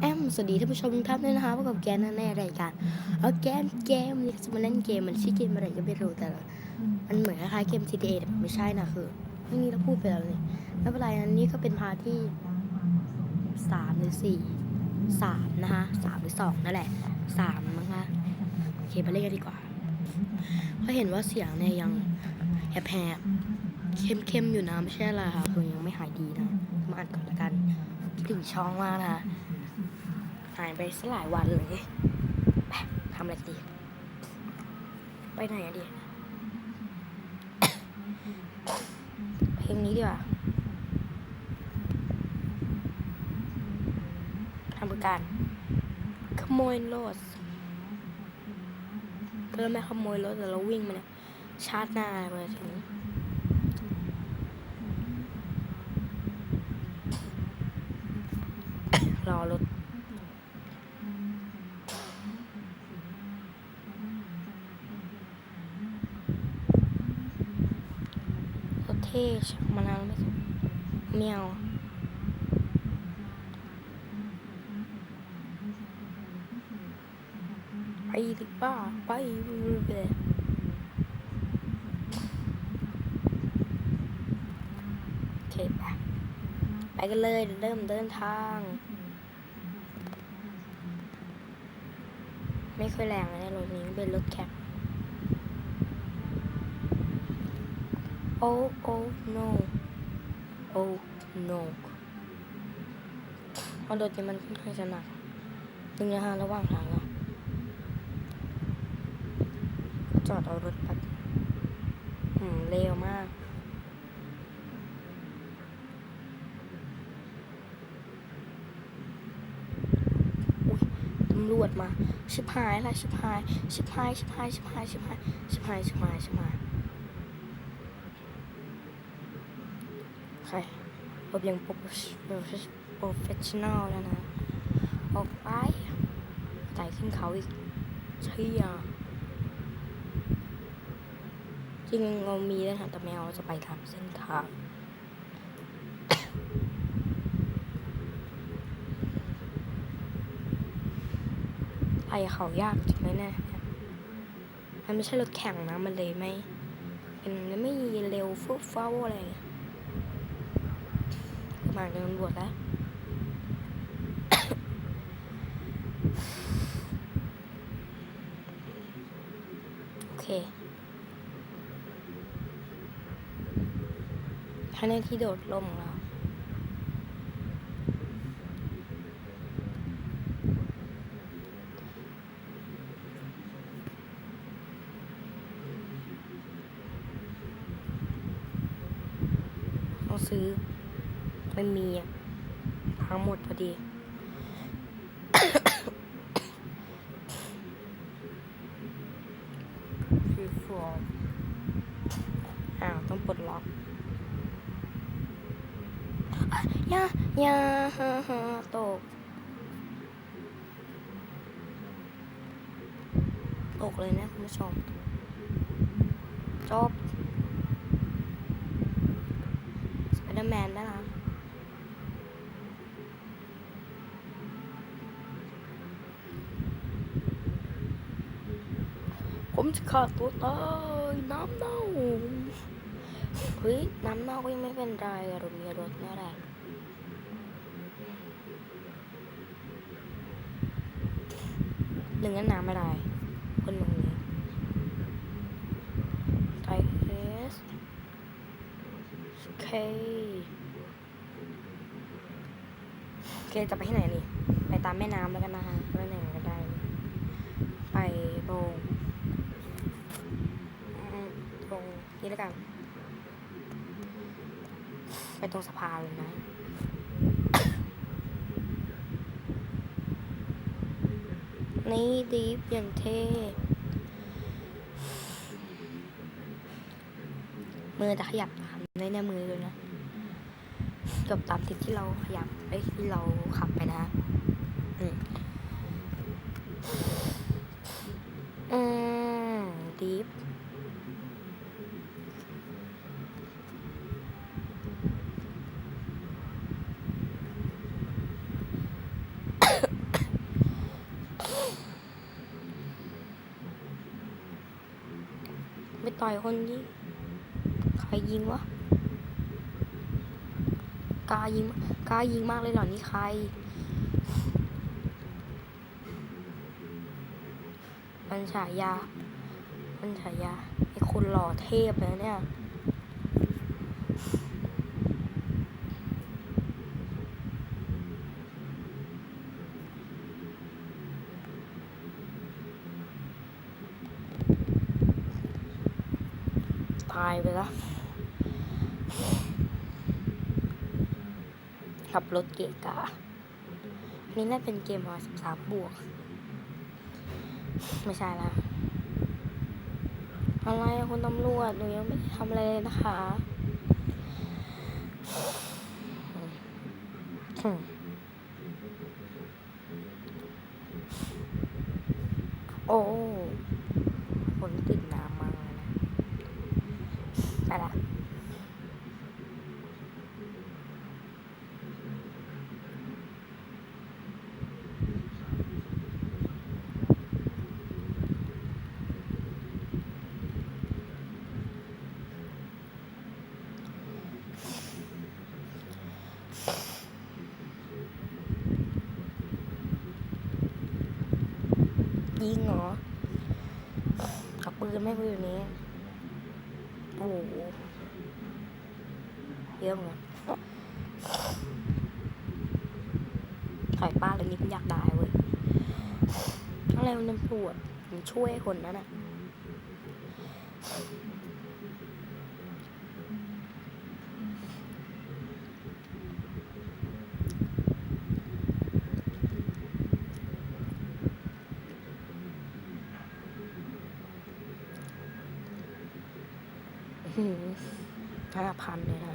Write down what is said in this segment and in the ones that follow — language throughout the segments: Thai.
แอมสวัสดีท่านผู้ชมทุกท่านด้วยนะคะพบกับแกนในรายการเอาแกนเกมนี่จะมาเล่นเกมมันชื่อเกมอะไรก็ไม่รู้แต่ละมันเหมือนคล้ายๆเกม GTA แต่ไม่ใช่นะคือเรื่องนี้เราพูดไปแล้วเลยไม่เป็นไรนะนี่ก็เป็นพาที่สามหรือสี่สามนะคะสามหรือสองนั่นแหละสามมั้งคะโอเคมาเล่นกันดีกว่าเพราะเห็นว่าเสียงเนี่ยยังแหบๆเข้มๆอยู่นะไม่ใช่อะไรค่ะคือยังไม่หายดีนะมาอ่านก่อนละกันคิดถึงช่องมากนะคะ หายไปสลายวันเลยไปทำอะไรดี ไปไหนอะดีเพลงนี้ดีกว่าทำประการ ขโมยรถก็ไม่ขโมยรถแต่เราวิ่งมาเนี่ยชาร์จหน้ามาถึงรอรถ เท่ช่มานานไม่สุดเมียวไปดิป้าไปเลยโอเคไปไปกันเลยเริ่มเดินทาง ไม่ค่อยแรงนะในรถนี้เป็นรถแคป Oh oh no Oh no เพราดรถนี่มันค่อนข้างจะหนักตึงงในห้าระหว่างทางแล้วจอดเอารถปัดหืมเร็วมากตำรวจมา ชิบหายละชิบหาย ชิบหาย ชิบหาย ชิบหาย ชิบหาย ชิบหาย ชิบหายชิบหาย ใครผมยังโปรโปรเฟชชั่นอลแล้วนะ ออกไปไต่ขึ้นเขาอีกเชี่ยจริงเรามีแล้วนะแต่แมวจะไปตามเส้นทางไปเขายากจริงไหมเนี่ยมันไม่ใช่รถแข่งนะ มันเลยไม่เป็นไม่เร็วฟุบฟ้าวอะไรเงี้ย มาเดินตำรวจแล้วโอเคท่านนที่โดดลมของเราต้องซื้อ ไม่มีอะพังหมดพอดีคือฟอร์มอ้าวต้องปลดล็อกอย่าอย่าฮ่าฮ่าตก ตกเลยนะคุณผู้ชม จบสไปเดอร์แมนได้แล้ว ผมจะขาดตัวตายน้ำเน่าเฮ้ยน้ำเน่าก็ยังไม่เป็นไรเรามีรถนี่แหละหนึ่งนั้นน้ำไม่ได้คนเมืองนี้ไทยเอสเคเคจะไปที่ไหนนี่ ไปตามแม่น้ำแล้วกันนะฮะไปไหนก็ได้ ไปโรงอืมตรง นี้แล้วกัน ไปตรงสะพานเลยนะนี่ดีฟอย่างเท่มือจะขยับตามในในมือเลยนะเกับตามทิศที่เราขยับไอ้ที่เราขับไปนะอืมอืมดีฟ ต่อยคนยิงใครยิงวะกายิงกายิงมากเลยเหรอนี่ใครมันฉายามันฉายาไอ้คนหล่อเทพเลยเนี่ย ตายไปแล้วขับรถเกะกะอันนี้น่าเป็นเกมมาสิบสามบวก ไม่ใช่ละอะไรคุณตำรวจหนูยังไม่ทำอะไรเลยนะคะอืมโอ้ฝนติดน้ำมาเลยนะไปละ ยิงเหรอขับปืนไม่ปืนนี้ โอ้โหเยอะเหมือนถอยป้าเลยนิดอยากได้เว้ยอะไรมันปวดมันช่วยคนนั้นอะ ห้าพันเลยนะ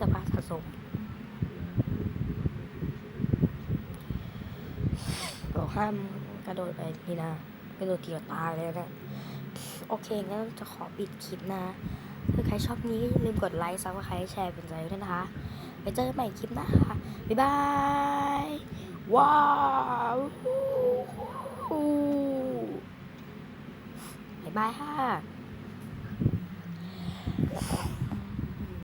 สภาพสะสมบอกห้ามกระโดดไปนี่นะ กระโดดเกี่ยวตายเลยนะ โอเคงั้นจะขอปิดคลิปนะ รชอบนี้ก็อย่าลืมกดไลค์ซับสไครต์แชร์เป็นใจด้วยนะคะ ไปเจอกันใหม่คลิปหน้าค่ะบ๊ายบาย ว้าวบ๊ายบายค่ะ